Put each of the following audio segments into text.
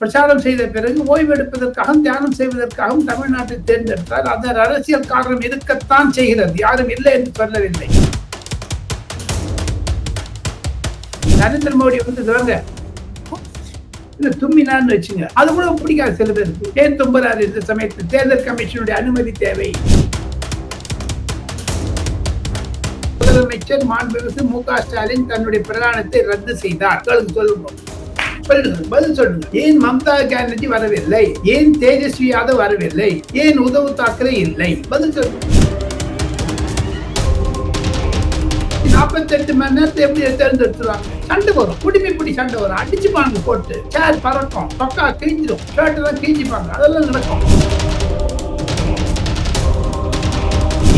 பிரச்சாரம் செய்த பிறகு ஓய்வெடுப்பதற்காகவும் தியானம் செய்வதற்காகவும் தமிழ்நாட்டை தேர்ந்தெடுத்தார். அதன் அரசியல் காரணம் இருக்கத்தான் செய்கிறது. யாரும் இல்லை என்று சொல்லவில்லை. நரேந்திர மோடி வந்து சொல்லுங்க இது தும்மினான்னு வச்சுங்க. அது கூட பிடிக்காது சில பேருக்கு. ஏன் தும்புறாரு இந்த சமயத்தில்? தேர்தல் கமிஷனுடைய அனுமதி தேவை. முதலமைச்சர் மாண்புமிகு மு க ஸ்டாலின் தன்னுடைய பிரயாணத்தை ரத்து செய்தார். சொல்லுங்க சொல்லுங்க, பதில் சொல்லுங்க. ஏன் மம்தா பானர்ஜி வரவில்லை? ஏன் தேஜஸ்வி யாதவ் வரவில்லை? ஏன் உத்தவ் தாக்கரே இல்லை? பதில் சொல்லுங்க. நாற்பத்தெட்டு மணி நேரத்தை எப்படி தேர்ந்தெடுத்துருவாங்க? சண்டை வரும். குடிமை பிடி சண்டை வரும். அடிச்சுப்பாங்க போட்டு சேர் பறக்கும். பக்கா கிழிஞ்சிடும் ஷர்ட் எல்லாம் கிழிஞ்சிப்பாங்க. அதெல்லாம் நடக்கும்.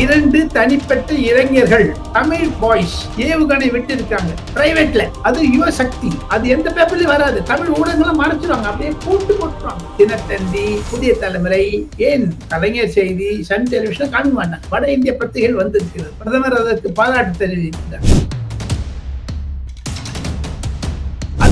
இரண்டு தனிப்பட்ட இளைஞர்கள் தமிழ் பாய்ஸ் ஏவுகணை விட்டு இருக்காங்க பிரைவேட்ல அது யுவ சக்தி. அது எந்த பேப்பர்லயும் வராது. தமிழ் ஊடகங்களும் மறைச்சிருவாங்க. அப்படியே கூட்டு போட்டுருவாங்க. தினத்தந்தி புதிய தலைமுறை ஏன் கலைஞர் செய்தி சன் டெலிவிஷன் காமிக்க மாட்டாங்க. வட இந்திய பத்திரிகைகள் வந்திருக்கிறது. பிரதமர் அதற்கு பாராட்டு தெரிவிக்கிறார்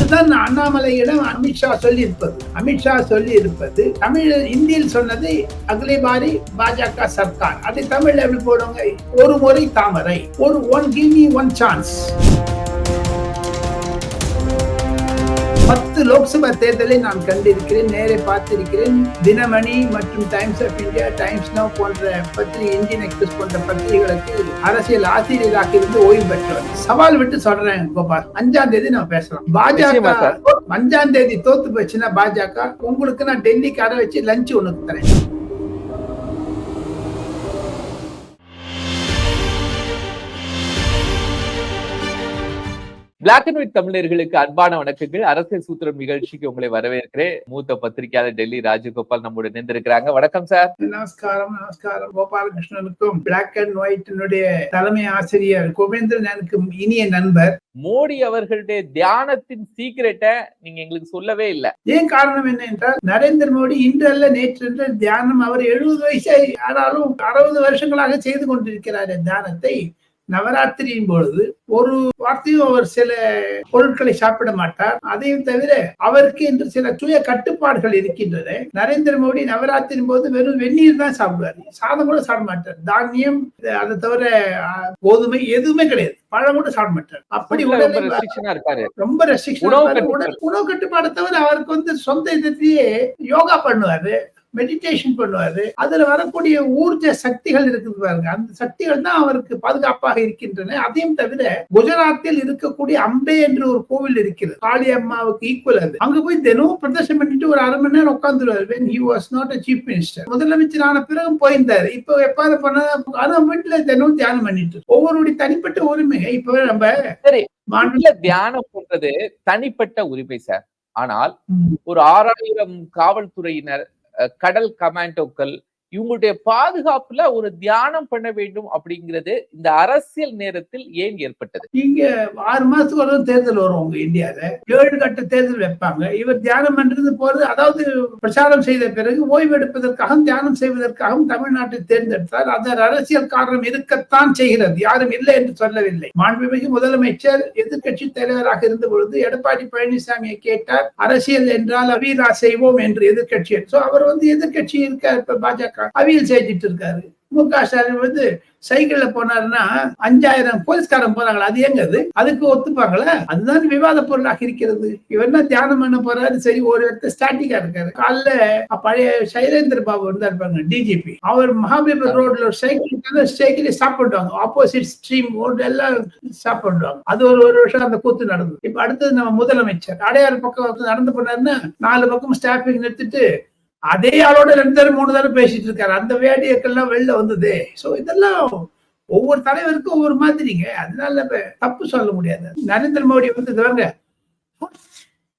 அதுதான் அண்ணாமலையிடம் அமித்ஷா சொல்லி இருப்பது அமித்ஷா சொல்லி இருப்பது தமிழ் இந்தியில் சொன்னது அகலே பாரி பாஜக சர்க்கார். அதை தமிழ்ல எப்படி போடுவாங்க? ஒரு முறை தாமரை ஒரு one give me one chance பத்து லோக்சபா தேர்தலை நான் கண்டிருக்கிறேன் நேரே பார்த்திருக்கிறேன். தினமணி மற்றும் Times of India Times Now போன்ற பத்திரிகை இந்தியன் எக்ஸ்பிரஸ் போன்ற பத்திரிகைகளுக்கு அரசியல் ஆசிரியராக இருந்து ஓய்வு பெற்றவர். சவால் விட்டு சொல்றேன் கோபால். அஞ்சாம் தேதி நான் பேசலாம். பாஜக. அஞ்சாம் தேதி தோத்து போச்சுன்னா பாஜக உங்களுக்கு நான் டெல்லிக்கு அரை வச்சு லஞ்ச் உனக்கு தரேன். பிளாக் அண்ட் ஒயிட் தமிழர்களுக்கு அன்பான வணக்கங்கள். அரசியல் சூத்திரம் நிகழ்ச்சிக்கு உங்களை வரவேற்கிறேன். மூத்த பத்திரிகையாளர் டெல்லி ராஜகோபால் நம்மோட இணைந்திருக்கிறாங்க. வணக்கம் சார். நமஸ்காரம் நமஸ்காரம். கோபாலகிருஷ்ணனுக்கும் பிளாக் அண்ட் ஒயிட்டினுடைய தலைமை ஆசிரியர் குபேந்திரன் எனக்கு இனிய நண்பர். மோடி அவர்களுடைய தியானத்தின் சீக்கிரட்டை நீங்க எங்களுக்கு சொல்லவே இல்ல. ஏன் காரணம் என்ன என்றால் நரேந்திர மோடி இன்றல்ல நேற்று தியானம். அவர் எழுபது வயசை ஆனாலும் அறுபது வருஷங்களாக செய்து கொண்டிருக்கிறார் தியானத்தை. நவராத்திரியின் பொழுது ஒரு வார்த்தையும் அவர் சில பொருட்களை சாப்பிட மாட்டார். அதையும் தவிர அவருக்கு என்று சில சுய கட்டுப்பாடுகள் இருக்கின்றன. நரேந்திர மோடி நவராத்திரியின் போது வெறும் வெந்நீர் தான் சாப்பிடுவார். சாதம் கூட சாப்பிட மாட்டார். தானியம் அதை தவிர கோதுமை எதுவுமே கிடையாது. பழம் கூட சாப்பிட மாட்டார். அப்படி ரொம்ப ரெஸ்ட்ரிக்ஷனா உணவு கட்டுப்பாடு. தவிர அவருக்கு வந்து சொந்த இதத்திலேயே யோகா பண்ணுவாரு. மெடிடேஷன் பண்ணுவாரு. அதுல வரக்கூடிய ஊர்ஜ சக்திகள் இருக்குது பாருங்க. அந்த சக்திகள் தான் அவருக்கு பாதுகாப்பாக இருக்கின்றன. அதையும் தவிர குஜராத்தில் இருக்கக்கூடிய அம்பே என்று ஒரு கோவில் இருக்கிறது. காளி அம்மாவுக்கு ஈக்குவல் அது. அங்க போய் தினமும் பிரதர்ஷனம் பண்ணிட்டு ஒரு அரை மணி நேரம் உட்காந்துருவாரு when he was not a chief minister. முதலமைச்சர் ஆன பிறகு போயிருந்தாரு. இப்போ எப்பாவது பண்ண ஆனா வீட்டுல தினமும் தியானம் பண்ணிட்டு. ஒவ்வொருடைய தனிப்பட்ட உரிமை இப்ப நம்ம தியானம் பண்றது தனிப்பட்ட உரிமை சார். ஆனால். ஒரு ஆறாயிரம் காவல்துறையினர் கடல் கமாண்டோக்கள் இவங்களுடைய பாதுகாப்புல ஒரு தியானம் பண்ண வேண்டும் அப்படிங்கிறது இந்த அரசியல் நேரத்தில் ஏன் ஏற்பட்டது? இங்க ஆறு மாசத்துக்கு ஒரு தேர்தல் வரும் உங்க இந்தியால. ஏழு கட்ட தேர்தல் வைப்பாங்க. இவர் தியானம் பண்றது போறது அதாவது பிரச்சாரம் செய்த பிறகு ஓய்வெடுப்பதற்காகவும் தியானம் செய்வதற்காகவும் தமிழ்நாட்டை தேர்ந்தெடுத்தார். அதன் அரசியல் காரணம் இருக்கத்தான் செய்கிறது. யாரும் இல்லை என்று சொல்லவில்லை. மாண்புமிகு முதலமைச்சர் எதிர்கட்சி தலைவராக இருந்த பொழுது எடப்பாடி பழனிசாமியை கேட்டார் அரசியல் என்றால் அவியலா செய்வோம் என்று எதிர்கட்சி சோ அவர் வந்து எதிர்கட்சி இருக்க பாஜக அவியல் செஞ்சுட்டு இருக்காரு மு க ஸ்டாலின் வந்து சைக்கிள்ல போனாருன்னா அஞ்சாயிரம் போலீஸ்காரன் போறாங்களா? அது எங்க அது? அதுக்கு ஒத்துப்பாங்களா? அதுதான் விவாத பொருளாக இருக்கிறது. இவர் என்ன தியானம் பண்ண போறாரு? சரி ஒரு இடத்துல ஸ்டாட்டிக்கா இருக்காரு. காலைல பழைய சைலேந்திர பாபு வந்து இருப்பாங்க டிஜிபி அவர் மகாபலிபுரம் ரோட்ல ஒரு சைக்கிள் சைக்கிளை ஸ்டாப் பண்ணுவாங்க ஆப்போசிட் ஸ்ட்ரீம் ரோடு எல்லாம் ஸ்டாப் பண்ணுவாங்க அது ஒரு ஒரு வருஷம் அந்த கூத்து நடந்தது. இப்ப அடுத்தது நம்ம முதலமைச்சர். அடையாறு பக்கம் நடந்து போனாருன்னா நாலு பக்கம் ஸ்டாப்பிங் நிறுத்திட்டு அதே ஆளோட ரெண்டு தடவை மூணு தடவை பேசிட்டு இருக்காரு. அந்த வேடியக்கெல்லாம் வெளில வந்தது. சோ இதெல்லாம் ஒவ்வொரு தலைவருக்கும் ஒவ்வொரு மாதிரிங்க. அதனால தப்பு சொல்ல முடியாது. நரேந்திர மோடி வந்து இதுவாங்க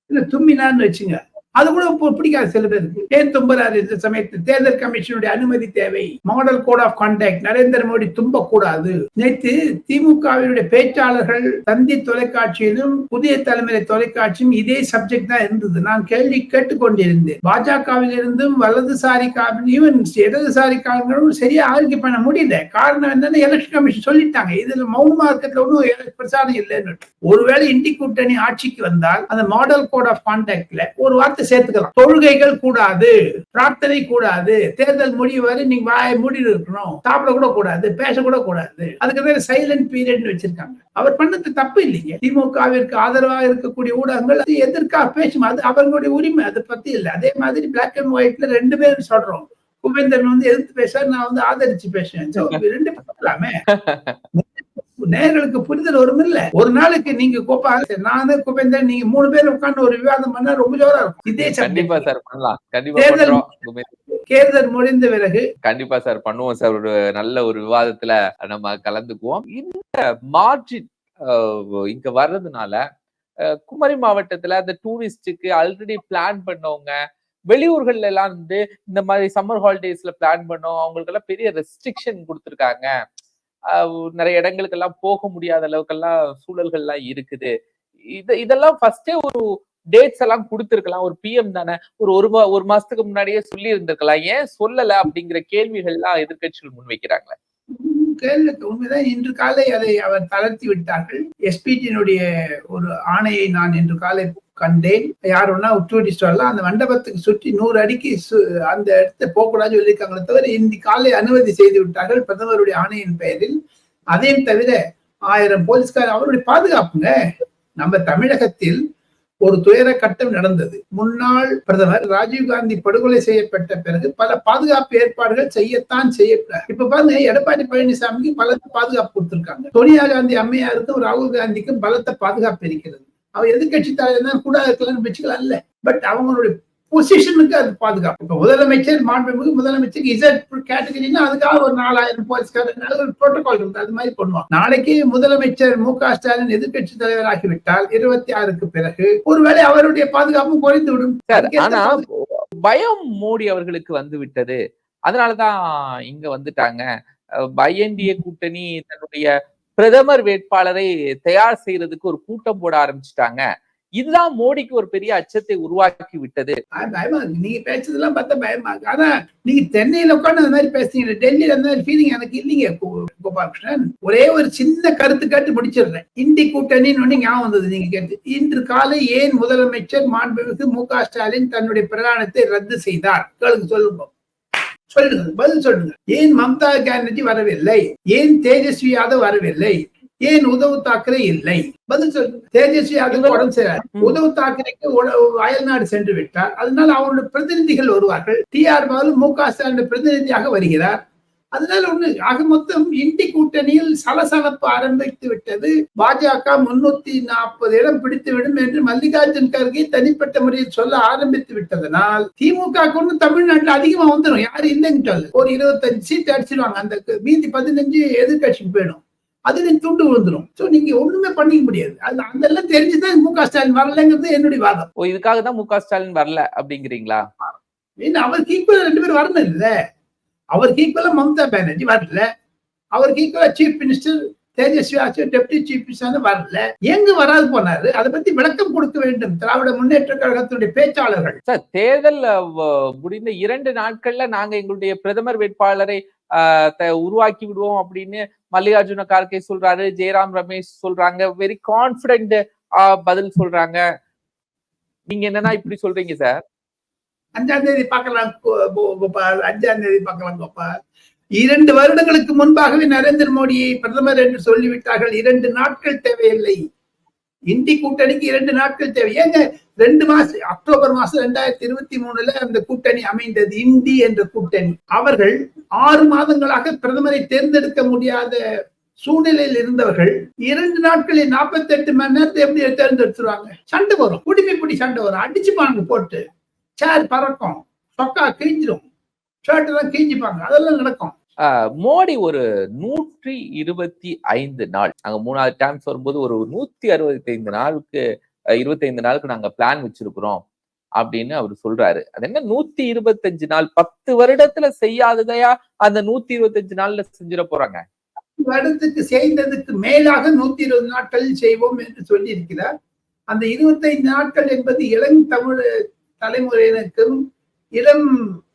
இல்ல தும்மினான்னு வச்சுங்க. அது கூட பிடிக்காது சில பேருக்கு. ஏன் தும்புறாரு இந்த சமயத்தில் தேர்தல் கமிஷனுடைய அனுமதி தேவை. Model code of conduct Narendra Modi தும்பக்கூடாது. நேற்று திமுகவினுடைய பேச்சாளர்கள் தந்தி தொலைக்காட்சியிலும் புதிய தலைமுறை தொலைக்காட்சியும் இதே சப்ஜெக்ட் தான் இருந்தது. நான் கேள்வி கேட்டுக்கொண்டிருந்தேன். பாஜகவில் இருந்தும் வலதுசாரி ஈவன் இடதுசாரி காலங்களும் சரியா ஆய்வு பண்ண முடியல. காரணம் என்னன்னா எலெக்ஷன் கமிஷன் சொல்லிட்டாங்க. இதுல மௌனமா இருக்கிறதுல ஒன்றும் பிரச்சாரம் இல்லைன்னு. ஒருவேளை இண்டி கூட்டணி ஆட்சிக்கு வந்தால் அந்த மாடல் கோட் ஆஃப் கான்டாக்ட்ல ஒரு வார்த்தை சேர்த்துக்கலாம். தொழுகைகள் கூடாது பிரார்த்தனை கூடாது தேர்தல் முடிவு வரை நீங்க வாயை மூடி இருக்கணும் சாப்பிட கூட கூடாது பேச கூட கூடாது. அதுக்கு தான் சைலண்ட் பீரியட் வச்சிருக்காங்க. அவர் பண்ணது தப்பு இல்லைங்க. திமுகவிற்கு ஆதரவாக இருக்கக்கூடிய ஊடகங்கள் அது எதற்காக பேசும். அது அவர்களுடைய உரிமை அதை பத்தி இல்லை. அதே மாதிரி பிளாக் அண்ட் ஒயிட்ல ரெண்டு பேரும் சொல்றோம். குபேந்தன் வந்து எதிர்த்து பேச நான் வந்து ஆதரிச்சு பேசுவேன் ரெண்டு பேசலாமே நேர்களுக்கு புரிதல் வரும் இல்ல. ஒரு நாளைக்கு நீங்க கோப்பா நானு குபேந்தன் நீங்க மூணு பேர் உட்கார்ந்து ஒரு விவாதம் பண்ணா ரொம்ப ஜோரா இருக்கும். இதே கண்டிப்பா சார் பண்ணலாம். கண்டிப்பா தேர்தல் முடிந்த பிறகு. கண்டிப்பா சார் பண்ணுவோம் சார். ஒரு நல்ல ஒரு விவாதத்துல நம்ம கலந்துக்குவோம். இந்த மார்ஜின் இங்க வர்றதுனால குமரி மாவட்டத்துல அந்த டூரிஸ்டுக்கு ஆல்ரெடி பிளான் பண்ணவங்க வெளியூர்கள்ல எல்லாம் வந்து இந்த மாதிரி சம்மர் ஹாலிடேஸ்ல பிளான் பண்ணோம். அவங்களுக்கு எல்லாம் பெரிய ரெஸ்ட்ரிக்ஷன் கொடுத்துருக்காங்க. நிறைய இடங்களுக்கு எல்லாம் போக முடியாத அளவுக்கெல்லாம் சூழல்கள்லாம் இருக்குது. இது இதெல்லாம் ஃபர்ஸ்டே ஒரு டேட்ஸ் எல்லாம் கொடுத்துருக்கலாம். ஒரு பிஎம் தானே. ஒரு ஒரு மா- ஒரு மாசத்துக்கு முன்னாடியே சொல்லி இருந்திருக்கலாம் ஏன் சொல்லல அப்படிங்கிற கேள்விகள்லாம் எதிர்க்கட்சிகள் முன்வைக்கிறாங்களே? கேள்வி உண்மைதான். இன்று காலை அதை அவர் தளர்த்தி விட்டார்கள். எஸ்பிஜியினுடைய ஒரு ஆணையை நான் இன்று காலை கண்டேன். யார் ஒன்னா டூரிஸ்ட் வரலாம் அந்த மண்டபத்துக்கு சுற்றி நூறு அடிக்கு சு- அந்த இடத்தை போகக்கூடாதுன்னு சொல்லியிருக்காங்களே தவிர இன்று காலை அனுமதி செய்து விட்டார்கள் பிரதமருடைய ஆணையின் பெயரில். அதையும் தவிர ஆயிரம் போலீஸ்கார் அவருடைய பாதுகாப்புங்க. நம்ம தமிழகத்தில் ஒரு துயர கட்டம் நடந்தது. முன்னாள் பிரதமர் ராஜீவ்காந்தி படுகொலை செய்யப்பட்ட பிறகு பல பாதுகாப்பு ஏற்பாடுகள் செய்யத்தான் செய்யப்படாது இப்ப பாருங்க எடப்பாடி பழனிசாமிக்கு பலத்த பாதுகாப்பு கொடுத்திருக்காங்க. சோனியா காந்தி அம்மையாருக்கும் ராகுல் காந்திக்கும் பலத்த பாதுகாப்பு இருக்கிறது. அவர் எதிர்கட்சி தலைவர் தான் கூட இருக்கலாம்னு வச்சுக்கலாம் இல்ல பட் அவங்களுடைய பொசிஷனுக்கு அது பாதுகாப்பு. இப்ப முதலமைச்சர் மாண்புமிகு முதலமைச்சர் இசட் கேட்டகரினா அதுக்காக ஒரு நாலாயிரம் போலீஸ்காரர் ஒரு புரோட்டோகால் இருக்கு. அது மாதிரி பண்ணுவாங்க. நாளைக்கு முதலமைச்சர் மு க ஸ்டாலின் எதிர்கட்சி தலைவர் ஆகிவிட்டால் இருபத்தி ஆறுக்கு பிறகு ஒருவேளை அவருடைய பாதுகாப்பும் குறைந்து விடும். ஆனா பயம் மோடி அவர்களுக்கு வந்து விட்டது. அதனாலதான் இங்க வந்துட்டாங்க. ஐஎன்டிஏ கூட்டணி தன்னுடைய பிரதமர் வேட்பாளரை தயார் செய்யறதுக்கு ஒரு கூட்டம் போட ஆரம்பிச்சுட்டாங்க. இதுதான் மோடிக்கு ஒரு பெரிய அச்சத்தை உருவாக்கி விட்டது. பயமா நீங்க பேசுறதெல்லாம் பார்த்தா பயமா இருக்கு. ஆனா நீங்க சென்னையில உட்காந்து அந்த மாதிரி பேசுறீங்க. டெல்லியில அந்த மாதிரி ஃபீலிங் எனக்கு இல்லைங்க கோபாலகிருஷ்ணன். ஒரே ஒரு சின்ன கருத்து கேட்டு முடிச்சிடுறேன். இந்தி கூட்டணின்னு ஒண்ணு ஞாபகம் வந்தது நீங்க கேட்டு. இன்று காலை ஏன் முதலமைச்சர் மாண்புமிகு மு க ஸ்டாலின் தன்னுடைய பிரயாணத்தை ரத்து செய்தார்? கேளுங்க சொல்லுங்க. சொல்லுங்க பதில் சொல்லுங்க. ஏன் மம்தா பானர்ஜி வரவில்லை? ஏன் தேஜஸ்வி யாதவ் வரவில்லை? ஏன் உத்தவ் தாக்கரே இல்லை? பதில் சொல்லுங்க தேஜஸ்வி யாதவ் உடம்பு சரியில்லை. உத்தவ் தாக்கரேக்கு அயல்நாடு சென்று விட்டார். அதனால அவருடைய பிரதிநிதிகள் வருவார்கள். டி ஆர் பாலு மு க ஸ்டாலின் பிரதிநிதியாக வருகிறார். அதனால ஒண்ணு ஆக மொத்தம் இண்டி கூட்டணியில் சலசலப்பு ஆரம்பித்து விட்டது. பாஜக முன்னூத்தி நாற்பது இடம் பிடித்து விடும் என்று மல்லிகார்ஜுன் கர்கே தனிப்பட்ட முறையில் சொல்ல ஆரம்பித்து விட்டதனால் திமுக கொண்டு தமிழ்நாட்டுல அதிகமா வந்துடும் யாரும் இல்லைன்னு சொல்லு. ஒரு இருபத்தஞ்சு சீட் அடிச்சிருவாங்க. அந்த மீதி பதினஞ்சு எதிர்கட்சிக்கு போயிடும். அதுல துண்டு விழுந்துரும். சோ நீங்க ஒண்ணுமே பண்ணிக்க முடியாது. அது அதெல்லாம் தெரிஞ்சுதான் மு க. ஸ்டாலின் வரலைங்கிறது என்னுடைய வாதம். ஓ இதுக்காக தான் மு க. ஸ்டாலின் வரல அப்படிங்கிறீங்களா? ஏன்னா அவருக்கு ஈக்குவலா ரெண்டு பேரும் வரணும் இல்ல. அவருக்கு ஈக்குவலா மம்தா பானர்ஜி வரல. அவருக்கு ஈக்குவலா சீஃப் மினிஸ்டர் தேஜஸ்வி ஆச்சு டெப்டி சீஃப் மினிஸ்டர் வரல. எங்க வராது போனாரு. அதை பத்தி விளக்கம் கொடுக்க வேண்டும். திராவிட முன்னேற்ற கழகத்தினுடைய பேச்சாளர்கள். சார் தேர்தல் முடிந்த இரண்டு நாட்கள்ல நாங்க எங்களுடைய பிரதமர் வேட்பாளரை உருவாக்கி விடுவோம் அப்படின்னு மல்லிகார்ஜுன கார்கே சொல்றாரு ஜெயராம் ரமேஷ் சொல்றாங்க வெரி கான்பிடென்ட் பதில் சொல்றாங்க. நீங்க என்னன்னா இப்படி சொல்றீங்க சார்? அஞ்சாம் தேதி பார்க்கலாம் கோபால். அஞ்சாம் தேதி பார்க்கலாம் கோபால். இரண்டு வருடங்களுக்கு முன்பாகவே நரேந்திர மோடியை பிரதமர் என்று சொல்லிவிட்டார்கள். இரண்டு நாட்கள் தேவையில்லை. இந்தி கூட்டணிக்கு இரண்டு நாட்கள் தேவை. ஏங்க ரெண்டு மாசம் அக்டோபர் மாசம் ரெண்டாயிரத்தி இருபத்தி மூணுல அந்த கூட்டணி அமைந்தது. இந்தி என்ற கூட்டணி. அவர்கள் ஆறு மாதங்களாக பிரதமரை தேர்ந்தெடுக்க முடியாத சூழ்நிலையில் இருந்தவர்கள் இரண்டு நாட்களில் நாற்பத்தி எட்டு மணி நேரத்தை எப்படி தேர்ந்தெடுத்துருவாங்க? சண்டை வரும். குடிமை பிடி சண்டை வரும். அடிச்சுப்பாங்க போட்டு. சேர் பறக்கும். சொக்கா கிழிஞ்சிடும் ஷர்ட் எல்லாம் கிழிஞ்சிப்பாங்க. அதெல்லாம் நடக்கும். மோடி ஒரு நூற்றி இருபத்தி ஐந்து நாள். நாங்க மூணாவது டைம்ஸ் வரும்போது ஒரு நூத்தி அறுபத்தி ஐந்து நாளுக்கு இருபத்தி ஐந்து நாளுக்கு நாங்க பிளான் வச்சிருக்கிறோம் அப்படின்னு அவர் சொல்றாரு. அது என்ன? நூத்தி இருபத்தஞ்சு நாள். பத்து வருடத்துல செய்யாததையா அந்த நூத்தி இருபத்தஞ்சு நாள்ல செஞ்சிட போறாங்க? வருடத்துக்கு செய்ததுக்கு மேலாக நூத்தி இருபது நாட்கள் செய்வோம் என்று சொல்லி இருக்கிறார் அந்த இருபத்தைந்து நாட்கள் என்பது இளம் தமிழ் தலைமுறையினருக்கும் இளம்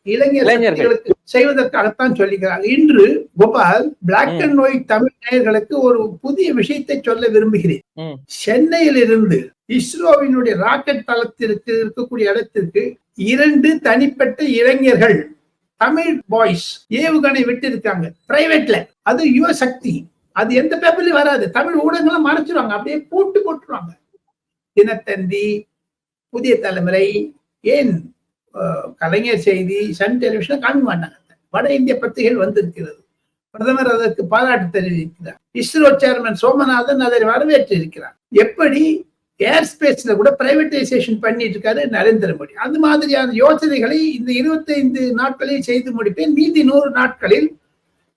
இளைஞர் இளைஞர்கள். சக்திகளுக்கு செய்வதற்காகத்தான் சொல்லுகிறாங்க இன்று Gopal black. And white Tamil நேயர்களுக்கு ஒரு புதிய விஷயத்தை சொல்ல விரும்புகிறேன். ம். சென்னையில் இருந்து இஸ்ரோவினுடைய ராக்கெட் தளத்திற்கு இருக்கக்கூடிய இடத்திற்கு இரண்டு தனிப்பட்ட இளைஞர்கள் தமிழ் பாய்ஸ் ஏவுகணை விட்டு இருக்காங்க பிரைவேட்ல அது யுவ சக்தி. அது எந்த பேப்பர்லயும் வராது. தமிழ் ஊடகங்களும் மறைச்சிருவாங்க. அப்படியே போட்டு போட்டுருவாங்க. தினத்தந்தி புதிய தலைமுறை ஏன் கலைஞர் செய்தி சன் டெலிவிஷன் காமிக்க மாட்டாங்க வட இந்திய பத்திரிகைகள் வந்திருக்கிறது. பிரதமர் அதற்கு பாராட்டு தெரிவிக்கிறார். இஸ்ரோ சேர்மன் சோமநாதன் அதை வரவேற்று இருக்கிறார் எப்படி ஏர் ஸ்பேஸ்ல கூட பிரைவேட்டைசேஷன் பண்ணிட்டு இருக்காரு நரேந்திர மோடி. அந்த மாதிரியான யோசனைகளை இந்த 25 நாட்களில் செய்து முடிப்பேன். மீதி நூறு நாட்களில்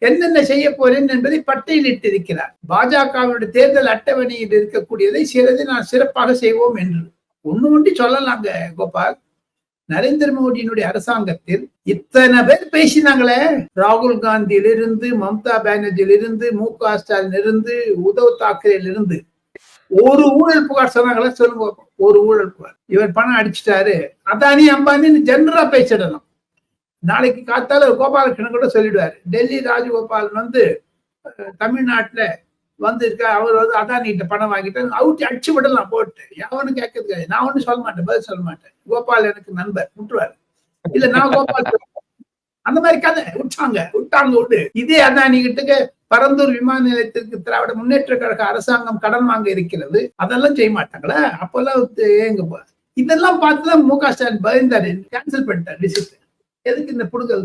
என்னென்ன செய்ய போறேன் என்பதை பட்டியலிட்டு இருக்கிறார். பாஜகவினுடைய தேர்தல் அட்டவணையில் இருக்கக்கூடியதை சிலதை நான் சிறப்பாக செய்வோம் என்று. ஒண்ணு ஒண்டி சொல்லலாங்க கோபால். நரேந்திர மோடியினுடைய அரசாங்கத்தில் இத்தனை பேர் பேசினாங்களே. ராகுல் காந்தியிலிருந்து மம்தா பானர்ஜியிலிருந்து மு க ஸ்டாலின் இருந்து உத்தவ் தாக்கரேலிருந்து. ஒரு ஊழல் புகார் சொன்னாங்களே சொல்லுங்க ஒரு ஊழல் புகார். இவர் பணம் அடிச்சிட்டாரு. அதானி அம்பானின்னு ஜெனரலா பேசிடலாம் நாளைக்கு காத்தால கோபாலகிருஷ்ணன் கூட சொல்லிடுவாரு. டெல்லி ராஜகோபாலன் வந்து தமிழ்நாட்டுல வந்து இருக்க அவர் வந்து அதானிகிட்ட பணம் வாங்கிட்டு அவுட்டி அடிச்சு விடலாம் போட்டு. யாவனும் கேட்கறது நான் ஒன்னும் சொல்ல மாட்டேன் பதில் சொல்ல மாட்டேன். கோபால் எனக்கு நண்பர் விட்டுருவாரு. இல்ல நான் கோபால் அந்த மாதிரி கதை விட்டாங்க விட்டாங்க விட்டு இதே அதானி கிட்டக்கு பரந்தூர் விமான நிலையத்திற்கு திராவிட முன்னேற்ற கழக அரசாங்கம் கடன் வாங்க இருக்கிறது. அதெல்லாம் செய்ய மாட்டாங்களா? அப்பெல்லாம் வந்து ஏங்க இதெல்லாம் பார்த்துதான் மு க ஸ்டாலின் பயந்தாரு கேன்சல் பண்ணிட்டார் டிசிஷன் எதுக்கு இந்த புடுங்கல்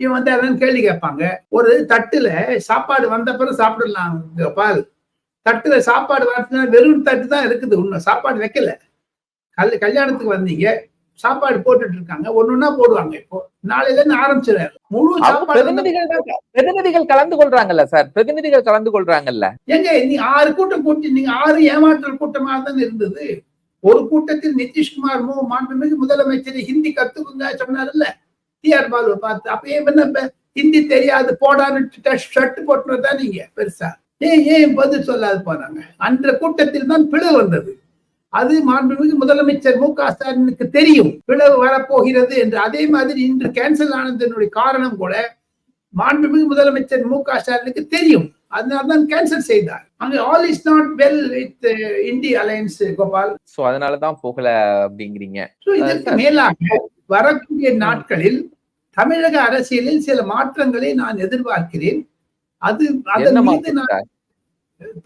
இவன் வந்து அதான் கேள்வி கேட்பாங்க. ஒரு தட்டுல சாப்பாடு வந்த பிறகு சாப்பிடலாம். கோபால் தட்டுல சாப்பாடு வரச்சுன்னா வெறும் தட்டு தான் இருக்குது. உண்மை. சாப்பாடு வைக்கல. கல் கல்யாணத்துக்கு வந்தீங்க. சாப்பாடு போட்டுட்டு இருக்காங்க. ஒண்ணுன்னா போடுவாங்க இப்போ. நாளையில இருந்து ஆரம்பிச்சிடாரு முழு சாப்பாடு பிரதிநிதிகள் கலந்து கொள்றாங்கல்ல சார்? பிரதிநிதிகள் கலந்து கொள்றாங்கல்ல? ஏங்க நீ ஆறு கூட்டம் கூட்டி நீங்க ஆறு ஏமாற்றல் கூட்டமாக தான் இருந்தது. ஒரு கூட்டத்தில் நிதிஷ்குமார் மு மாண்புமிகு முதலமைச்சர் ஹிந்தி கத்துக்குங்க சொன்னார்ல டிஆர் பாலுவை பார்த்து அப்ப ஏன் என்ன ஹிந்தி தெரியாது போடான்னு ஷர்ட் போட்டுனதா நீங்க பெருசா. ஏன் ஏன் பதில் சொல்லாது போனாங்க அந்த கூட்டத்தில் தான் பிளவு வந்தது. அது மாண்புமிகு முதலமைச்சர் மு க ஸ்டாலினுக்கு தெரியும். பிளவு வரப்போகிறது என்று. அதே மாதிரி இன்று கேன்சல் ஆனதனுடைய காரணம் கூட மாண்புமிகு முதலமைச்சர் மு க ஸ்டாலினுக்கு தெரியும். அதனால்தான் கேன்சல் செய்தார். அங்க all is not well with India alliance Gopal so அதனாலதான் போகல அப்படிங்கிறீங்க. இதற்கு மேலாக வரக்கூடிய நாட்களில் தமிழக அரசியலில் சில மாற்றங்களை நான் எதிர்பார்க்கிறேன். அது அதன் மீது நான்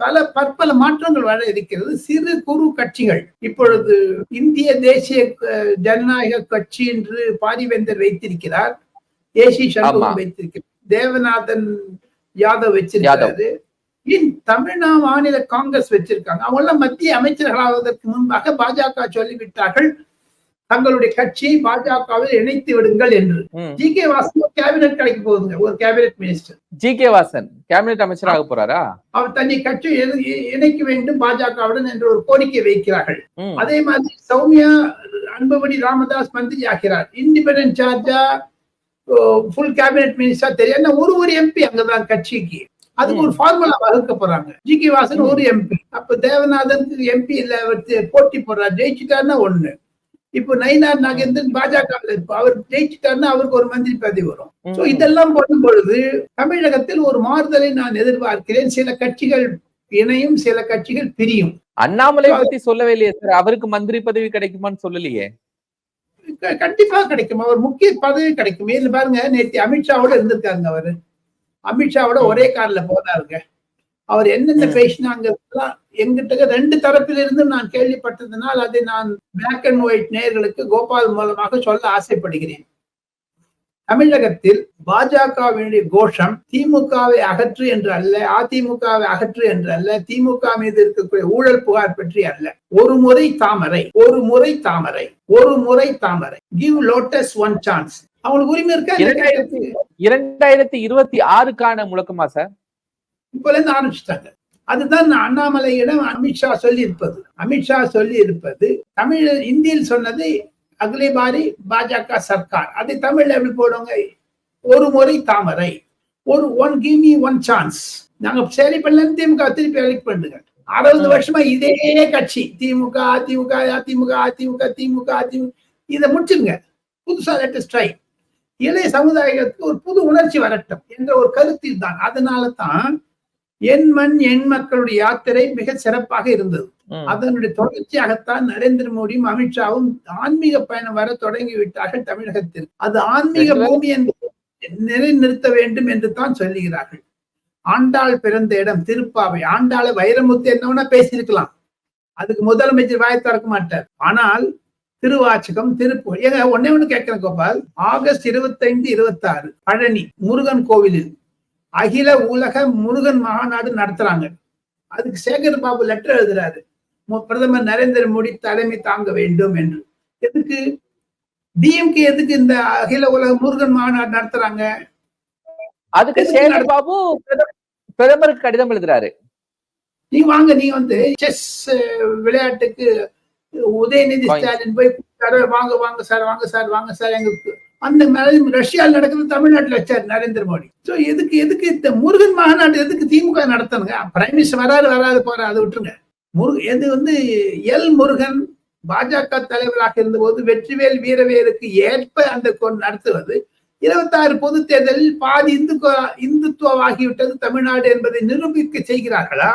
பல பற்பல மாற்றங்கள் வர இருக்கிறது. சிறு குறு கட்சிகள். இப்பொழுது இந்திய தேசிய ஜனநாயக கட்சி என்று பாரிவேந்தர் வைத்திருக்கிறார். ஏசி. சண்முகம் வைத்திருக்கிறார். தேவநாதன் யாதவ் வச்சிருக்காரு ஏன் தமிழ்நா மாநில காங்கிரஸ் வச்சிருக்காங்க. அவங்க எல்லாம் மத்திய அமைச்சர்களாவதற்கு முன்பாக பாஜக சொல்லிவிட்டார்கள். தங்களுடைய கட்சியை பாஜகவில் இணைத்து விடுங்கள் என்று. ஜி கே வாசன் கேபினெட் கிடைக்க போகுதுங்க ஒரு cabinet minister. G K Vasan cabinet அமைச்சராக போறாரா? அவர் தன்னை கட்சியை இணை- இணைக்க வேண்டும் பாஜகவுடன் என்று ஒரு கோரிக்கை வைக்கிறார்கள். அதே மாதிரி சௌமியா அன்புமணி ராமதாஸ் மந்திரி ஆகிறார். இண்டிபெண்டன்ட் சார்ஜா ஃபுல் கேபினெட் மினிஸ்டர் தெரியும். ஒரு ஒரு எம்பி அங்கதான் கட்சிக்கு. அதுக்கு ஒரு ஃபார்முலா வகுக்க போறாங்க. ஜி கே வாசன் ஒரு எம்பி அப்ப தேவநாதனுக்கு எம்பி இல்ல போட்டி போடுறார். ஜெயிச்சுட்டாருன்னா ஒண்ணு. இப்போ நயினார் நாகேந்திரன் பாஜக இருப்பார் அவர் ஜெயிச்சுட்டாருன்னா அவருக்கு ஒரு மந்திரி பதவி வரும். சோ இதெல்லாம் பண்ணும் பொழுது தமிழகத்தில் ஒரு மாறுதலை நான் எதிர்பார்க்கிறேன். சில கட்சிகள் இணையும் சில கட்சிகள் பிரியும். அண்ணாமலை பத்தி சொல்லவே இல்லையே சார். அவருக்கு மந்திரி பதவி கிடைக்குமான்னு சொல்லலையே. கண்டிப்பா கிடைக்கும். அவர் முக்கிய பதவி கிடைக்கும். இதுல பாருங்க நேற்று அமித்ஷாவோட இருந்திருக்காருங்க அவரு. அமித்ஷாவோட ஒரே கார்ல போனாருங்க. அவர் என்னென்ன ம். பேசினாங்க எங்கிட்ட ரெண்டு தரப்பிலிருந்தும் நான் கேள்விப்பட்டதனால் அதை நான் பிளாக் அண்ட் ஒயிட் நேயர்களுக்கு கோபால் மூலமாக சொல்ல ஆசைப்படுகிறேன். தமிழகத்தில் பாஜகவினுடைய கோஷம் திமுகவை அகற்று என்று அல்ல அதிமுகவை அகற்று என்று அல்ல திமுக மீது இருக்கக்கூடிய ஊழல் புகார் பற்றி அல்ல. ஒரு முறை தாமரை ஒரு முறை தாமரை ஒரு முறை தாமரை. கிவ் லோட்டஸ் ஒன் சான்ஸ் அவங்களுக்கு உரிமை இருக்கா? இரண்டாயிரத்தி இருபத்தி ஆறுக்கான முழக்கமா சார்? இப்பல இருந்து ஆரம்பிச்சிட்டாங்க. அதுதான் அண்ணாமலையிடம் அமித்ஷா சொல்லி இருப்பது அமித்ஷா சொல்லி இருப்பது தமிழ் இந்தியில் சொன்னது அகலே பாரி பாஜக சர்க்கார். அதை தமிழ்ல எப்படி போடுவாங்க? ஒரு முறை தாமரை ஒரு one give me one chance நாங்க சரி பண்ணலன்னு திமுக திருப்பி எலக்ட் பண்ணுங்க. அறுபது வருஷமா இதே கட்சி. திமுக அதிமுக அதிமுக அதிமுக திமுக அதிமுக. இதை முடிச்சிருங்க. புதுசா லேட்டஸ்ட் ட்ரை இளைய சமுதாயத்துக்கு ஒரு புது உணர்ச்சி வரட்டும் என்ற ஒரு கருத்தில் தான் அதனால தான் என் மண் என் மக்களுடைய யாத்திரை மிக சிறப்பாக இருந்தது. அதனுடைய தொடர்ச்சியாகத்தான் நரேந்திர மோடியும் அமித்ஷாவும் ஆன்மீக பயணம் வர தொடங்கி விட்டார்கள் தமிழகத்தில். அது ஆன்மீக பூமி என்று நிலைநிறுத்த வேண்டும் என்று தான் சொல்லுகிறார்கள். ஆண்டாள் பிறந்த இடம் திருப்பாவை. ஆண்டாளை வைரமுத்து என்னவனா பேசியிருக்கலாம். அதுக்கு முதலமைச்சர் வாய் திறக்க மாட்டார். ஆனால் திருவாச்சகம் திருப்பு ஏங்க ஒன்னே ஒண்ணு கேட்கிறேன் கோபால். ஆகஸ்ட் இருபத்தைந்து இருபத்தி ஆறு பழனி முருகன் கோவிலில் அகில உலக முருகன் மாநாடு நடத்துறாங்க. அதுக்கு சேகர் பாபு லெட்டர் எழுதுறாரு. பிரதமர் நரேந்திர மோடி தலைமை தாங்க வேண்டும் என்று. எதுக்கு? டிஎம்கே எதுக்கு இந்த அகில உலக முருகன் மாநாடு நடத்துறாங்க? அதுக்கு சேகர் பாபு பிரதம- பிரதமருக்கு கடிதம் எழுதுறாரு. நீ வாங்க நீ வந்து செஸ் விளையாட்டுக்கு உதயநிதி. ஸ்டாலின் போய் வாங்க வாங்க சார் வாங்க சார் வாங்க சார். எங்களுக்கு அந்த மாதிரி ரஷ்யாவில் நடக்கிறது தமிழ்நாட்டில் வச்சார் நரேந்திர மோடி. ஸோ எதுக்கு எதுக்கு இந்த முருகன் மாநாடு எதுக்கு திமுக நடத்தணுங்க? பிரைம் மினிஸ்டர் வராது வராது போற அதை விட்டுருங்க. முருக எது வந்து எல் முருகன் பாஜக தலைவராக இருந்தபோது வெற்றிவேல் வீரவேலுக்கு ஏற்ப அந்த கொ- நடத்துவது. இருபத்தாறு பொது தேர்தலில் பாதி இந்து இந்துத்துவமாகிவிட்டது தமிழ்நாடு என்பதை நிரூபிக்க செய்கிறார்களா?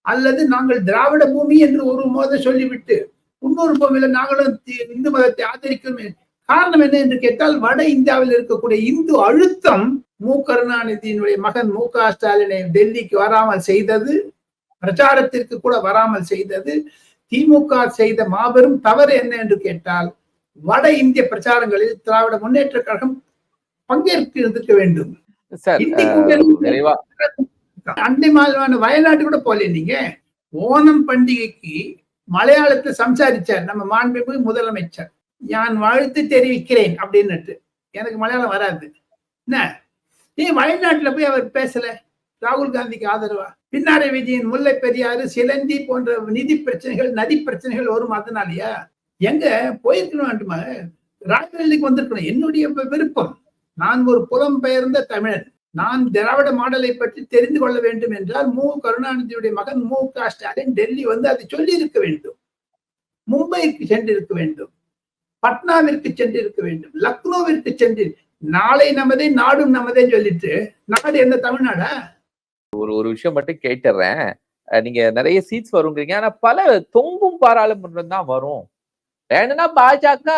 அல்லது நாங்கள் திராவிட பூமி என்று ஒரு மோத சொல்லிவிட்டு இன்னொரு பூமியில நாங்களும் இந்து மதத்தை ஆதரிக்கிறோம் காரணம் என்ன என்று கேட்டால் வட இந்தியாவில் இருக்கக்கூடிய இந்து அழுத்தம் மு. கருணாநிதியினுடைய மகன் மு. க. ஸ்டாலினை டெல்லிக்கு வராமல் செய்தது பிரச்சாரத்திற்கு கூட வராமல் செய்தது திமுக செய்த மாபெரும் தவறு என்ன என்று கேட்டால் வட இந்திய பிரச்சாரங்களில் திராவிட முன்னேற்ற கழகம் பங்கேற்க இருக்க வேண்டும் அண்டை மாநிலமான வயநாட்டு கூட போல நீங்க? ஓணம் பண்டிகைக்கு மலையாளத்தை சம்சாரிச்சார் நம்ம மாண்புமிகு முதலமைச்சர். நான் வாழ்த்து தெரிவிக்கிறேன் அப்படின்னுட்டு. எனக்கு மலையாளம் வராது. என்ன? ஏன் வயநாட்டில் போய் அவர் பேசல? ராகுல் காந்திக்கு ஆதரவா? பின்னாரை விஜயன் முல்லை பெரியாறு சிலந்தி போன்ற நிதி பிரச்சனைகள் நதி பிரச்சனைகள் வரும் அதனாலயா? எங்க? போயிருக்கணும் வேண்டுமா ராய்பரேலிக்கு வந்திருக்கணும். என்னுடைய விருப்பம். நான் ஒரு புலம்பெயர்ந்த தமிழன். நான் திராவிட மாடலை பற்றி தெரிந்து கொள்ள வேண்டும் என்றால் மு. கருணாநிதியுடைய மகன் மு. க. ஸ்டாலின் டெல்லி வந்து அதை சொல்லி இருக்க வேண்டும். மும்பைக்கு சென்றிருக்க வேண்டும். பட்னாவிற்கு சென்றிருக்க வேண்டும் லக்னோவிற்கு சென்று நாளை நமதே நாடும் நமதே சொல்லிட்டு நாடு என்ன தமிழ்நாடா? ஒரு ஒரு விஷயம் மட்டும் கேட்டுறேன். நீங்க நிறைய சீட்ஸ் வருங்கிறீங்க. ஆனா பல தொங்கும் பாராளுமன்றம் தான் வரும். வேணும்னா பாஜக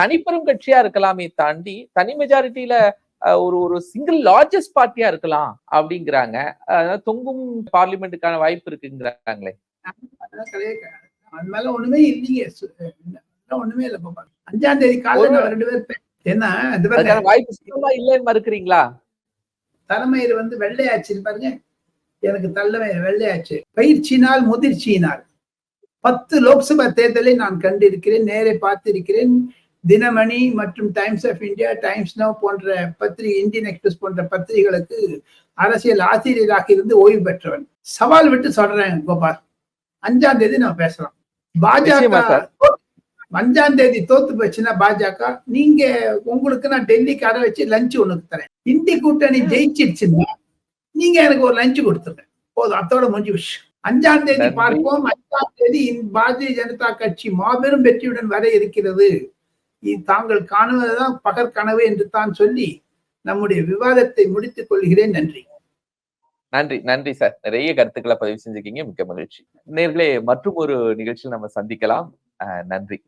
தனிப்பெரும் கட்சியா இருக்கலாமே தாண்டி தனி மெஜாரிட்டியில ஒரு ஒரு சிங்கிள் லார்ஜஸ்ட் பார்ட்டியா இருக்கலாம் அப்படிங்கிறாங்க. தொங்கும் பார்லிமெண்ட்டுக்கான வாய்ப்பு இருக்குங்கிறாங்களே. அது மேல ஒண்ணுமே இல்லைங்க ஒண்ணுமே இல்லை பாப்பா அஞ்சாம் தேதி காலையில ரெண்டு பேரும் பே- என்ன வாய்ப்பு சுத்தமா இல்லைன்னு மறுக்கிறீங்களா? தலைமையில் வந்து வெள்ளையாச்சு பாருங்க. எனக்கு தலைமை வெள்ளையாச்சு. பயிற்சியினால் முதிர்ச்சியினால். பத்து லோக்சபா தேர்தலை நான் கண்டிருக்கிறேன் நேரே பார்த்திருக்கிறேன். தினமணி மற்றும் Times of India Times Now போன்ற பத்திரிகை இந்தியன் எக்ஸ்பிரஸ் போன்ற பத்திரிகைகளுக்கு அரசியல் ஆசிரியராக இருந்து ஓய்வு பெற்றவன். சவால் விட்டு சொல்றேன் கோபால். அஞ்சாம் தேதி நம்ம பேசலாம். பாஜக. அஞ்சாம் தேதி தோத்து போச்சுன்னா பாஜக நீங்க உங்களுக்கு நான் டெல்லிக்கு அரை வச்சு லஞ்ச் உனக்கு தரேன். இந்தி கூட்டணி ஜெயிச்சிருச்சுன்னா நீங்க எனக்கு ஒரு லஞ்ச் கொடுத்துருங்க. போதும். அத்தோட முடிஞ்சு விஷயம் அஞ்சாம் தேதி. பார்ப்போம். அஞ்சாம் தேதி பாரதிய ஜனதா கட்சி மாபெரும் வெற்றியுடன் வர இருக்கிறது. தாங்கள் காணுவதுதான் பகற்கனவு என்று தான் சொல்லி நம்முடைய விவாதத்தை முடித்துக் கொள்கிறேன். நன்றி. நன்றி. நன்றி சார். நிறைய கருத்துக்களை பதிவு செஞ்சிருக்கீங்க. மிக்க மகிழ்ச்சி. நேர்களே மற்றும் ஒரு நிகழ்ச்சியில் நம்ம சந்திக்கலாம். அஹ், நன்றி